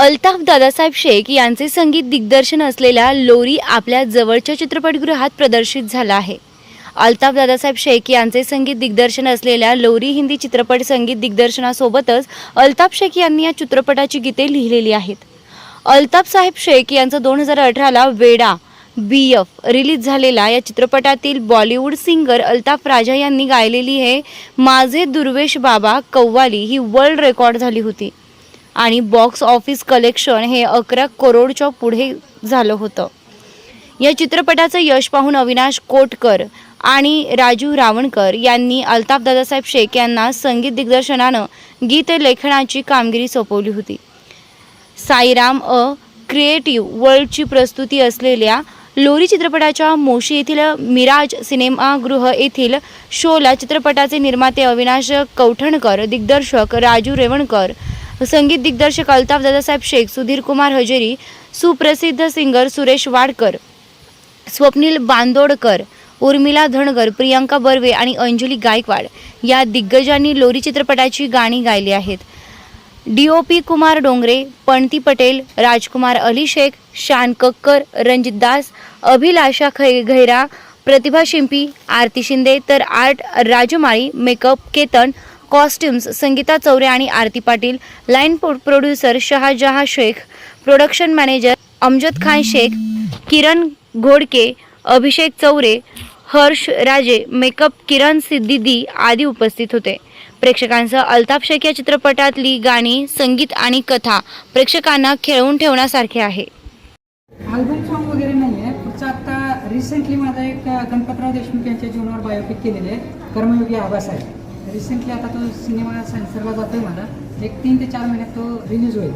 अल्ताफ दादासाहेब शेख यांचे संगीत दिग्दर्शन असलेला लोरी आपल्या जवळच्या चित्रपटगृहात प्रदर्शित झाला आहे. अल्ताफ दादासाहेब शेख यांचे संगीत दिग्दर्शन असलेल्या लोरी हिंदी चित्रपट संगीत दिग्दर्शनासोबतच अल्ताफ शेख यांनी या चित्रपटाची गीते लिहिलेली आहेत. अल्ताफ साहेब शेख यांचा दोन हजार अठराला वेडा बी एफ रिलीज झालेला या चित्रपटातील बॉलिवूड सिंगर अल्ताफ राजा यांनी गायलेली हे माझे दुर्वेश बाबा कव्वाली ही वर्ल्ड रेकॉर्ड झाली होती. आणि बॉक्स ऑफिस कलेक्शन हे अकरा करोडच्या पुढे झालं होतं. या चित्रपटाचं यश पाहून अविनाश कोटकर आणि राजू रावणकर यांनी अल्ताफ दादासाहेब शेख यांना संगीत दिग्दर्शनानं गीत लेखनाची कामगिरी सोपवली होती. साईराम अ क्रिएटिव्ह वर्ल्डची प्रस्तुती असलेल्या लोरी चित्रपटाच्या मोशी येथील मिराज सिनेमागृह येथील शोला चित्रपटाचे निर्माते अविनाश कौठणकर दिग्दर्शक राजू रेवणकर संगीत दिग्दर्शक अल्ताफ दादासाहेब शेख सुधीर कुमार हजेरी सुप्रसिद्ध सिंगर सुरेश वाडकर स्वप्नील बांदोडकर उर्मिला धनगर प्रियंका बर्वे आणि अंजली गायकवाड या दिग्गजांनी लोरी चित्रपटाची गाणी गायली आहेत. D O P Kumar Dongre Panati Patel Rajkumar Ali Shaikh Shaan Kakkar Ranjit Das Abhilasha खै घैरा प्रतिभा शिंपी आरती शिंदे तर art Rajmali makeup Ketan costumes Sangeeta Chaure आणि Aarti Patil line producer Shahjaha Shaikh production manager Amjad Khan Shaikh Kiran Ghodke Abhishek Chaure Harsh Raje makeup Kiran सिद्दीदी आदी उपस्थित होते. प्रेक्षकांसह अल्ताफ शेख या चित्रपटातली गाणी संगीत आणि कथा प्रेक्षकांना खेळवून ठेवण्यासारखे आहे. अल्बम सॉन्ग वगैरे नाही आहे पुढचं आता रिसेंटली माझा एक गणपतराव देशमुख यांच्या जीवनावर बायोपिक केलेले कर्मयोगी आभास आहे. रिसेंटली आता तो सिनेमा सेन्सरला जातो आहे मला. एक तीन ते चार महिन्यात तो रिलीज होईल.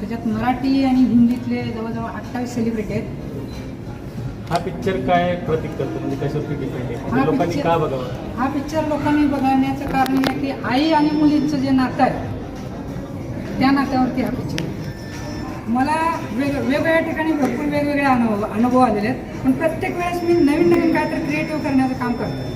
त्याच्यात मराठी आणि हिंदीतले जवळजवळ अठ्ठावीस सेलिब्रिटी आहेत. हा पिक्चर काय प्रतीक करतो म्हणजे कशावरती डिपेंड आहे? हा म्हणजे लोकांनी का बघावं? हा पिक्चर लोकांनी बघण्याचं कारण हे आहे की आई आणि मुलींचं जे नातं आहे त्या नात्यावरती हा पिक्चर आहे. मला वेग वेगवेगळ्या ठिकाणी भरपूर वेगवेगळे अनुभव अनुभव आलेले आहेत. पण प्रत्येक वेळेस मी नवीन नवीन काहीतरी क्रिएटिव्ह करण्याचं काम करतो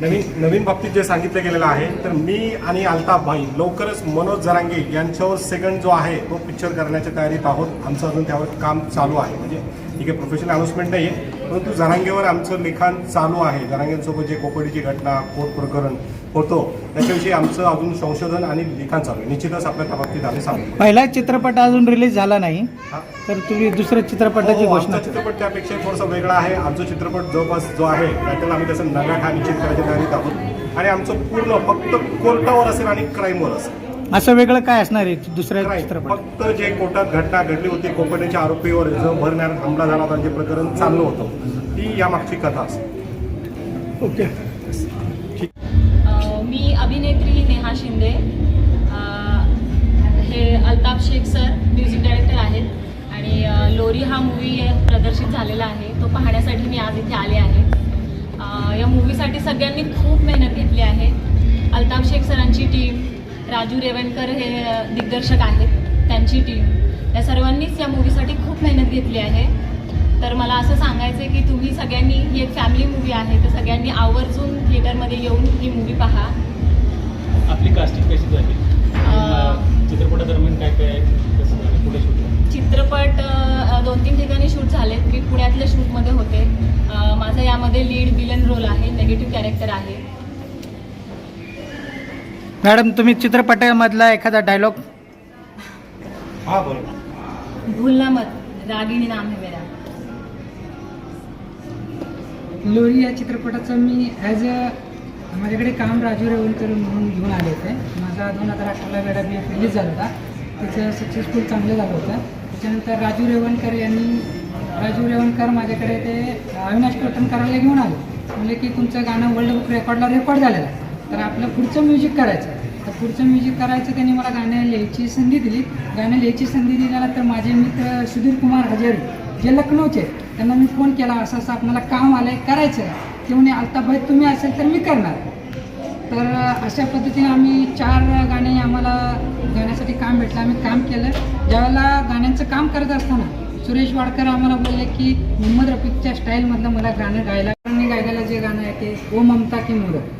नवीन नवीन बाबतीत जे सांगितलं गेलेलं आहे तर मी आणि अल्ताफ भाई लवकरच मनोज जरांगे यांच्यावर सेकंड जो आहे तो पिक्चर करण्याच्या तयारीत आहोत. आमचं अजून त्यावर काम चालू आहे. म्हणजे ठीक आहे प्रोफेशनल अनाऊन्समेंट नाही आहे परंतु जरांगेवर आमचं लिखाण चालू आहे. जरांगेंसोबत जे कोकणीची घटना कोर्ट प्रकरण होतो त्याच्याविषयी आमचं अजून संशोधन आणि लिखाण चालू आहे. निश्चितच आपल्या त्या बाबतीत आम्ही सांगू. पहिला चित्रपट अजून रिलीज झाला नाही. तर तुम्ही दुसऱ्या चित्रपटाची हो, घोषणा चित्रपट त्यापेक्षा थोडासा वेगळा आहे. आमचा चित्रपट जवळपास जो आहे त्याच्याला आम्ही त्याचा नव्या हा निश्चित करायच्या तयारीत आहोत आणि आमचं पूर्ण फक्त कोर्टावर असेल आणि क्राईमवर असेल. असं वेगळं काय असणार आहे दुसऱ्या. चित्रपट फक्त जे कोर्टात घटना घडली होती कोकणच्या आरोपीवर जो भरण्यात हमला झाला होता जे प्रकरण चाललं होतं ती यामागची कथा असेल. ओके. अ, मी अभिनेत्री नेहा शिंदे. अ, हे Altaf Shaikh sir music director आहेत. आणि अ, लोरी हा मूवी प्रदर्शित झालेला आहे. तो पाहण्यासाठी मी आज इथे आले आहे. अ, या मूवीसाठी सगळ्यांनी खूप मेहनत घेतली आहे. अल्ताफ शेख सरांची टीम राजू रेवणकर हे दिग्दर्शक आहेत त्यांची टीम या सर्वांनीच या मूवीसाठी खूप मेहनत घेतली आहे. तर मला असं सांगायचं आहे की तुम्ही सगळ्यांनी ही एक फॅमिली मूवी आहे तर सगळ्यांनी आवर्जून थिएटरमध्ये येऊन ही मूवी पहा. आपली कास्टिंग कशी झाली? चित्रपटादरम्यान काय काय शूट चित्रपट दोन तीन ठिकाणी शूट झालेत मी पुण्यातल्या शूटमध्ये होते. माझा यामध्ये लीड विलन रोल आहे नेगेटिव्ह कॅरेक्टर आहे. मॅडम तुम्ही चित्रपटामधला एखादा डायलॉग हा भूलना मत रागिणी नाम है मेरा. लोरी या चित्रपटाचं मी ॲज अ माझ्याकडे काम राजू रेवणकर म्हणून घेऊन आले होते. माझा दोन हजार अठराला वेळा बी एफ रिलीज झाला होता. त्याचं सक्सेसफुल चांगलं झालं होतं. त्याच्यानंतर राजू रेवणकर यांनी राजू रेवणकर माझ्याकडे ते अविनाश कोटणकरांना घेऊन आले. म्हणले की तुमचं गाणं वर्ल्ड बुक रेकॉर्डला रेकॉर्ड झालेलं आहे. तर आपलं पुढचं म्युझिक करायचं. आहे तर पुढचं म्युझिक करायचं त्यांनी मला गाणं लिहायची संधी दिली. गाणं लिहायची संधी दिल्यानंतर माझे मित्र सुधीर कुमार हजेरी जे लखनौचे त्यांना मी फोन केला. असं असं आपल्याला काम आलं आहे करायचं आहे ते म्हणे अल्ताभाई तुम्ही असेल तर मी करणार. तर अशा पद्धतीने आम्ही चार गाणे आम्हाला गाण्यासाठी काम भेटलं. आम्ही काम केलं. ज्यावेळेला गाण्यांचं काम करत असताना सुरेश वाडकर आम्हाला बोलले की मोहम्मद रफीकच्या स्टाईलमधलं मला गाणं गायला आणि गायलेलं जे गाणं आहे ते ओ ममता की मुरत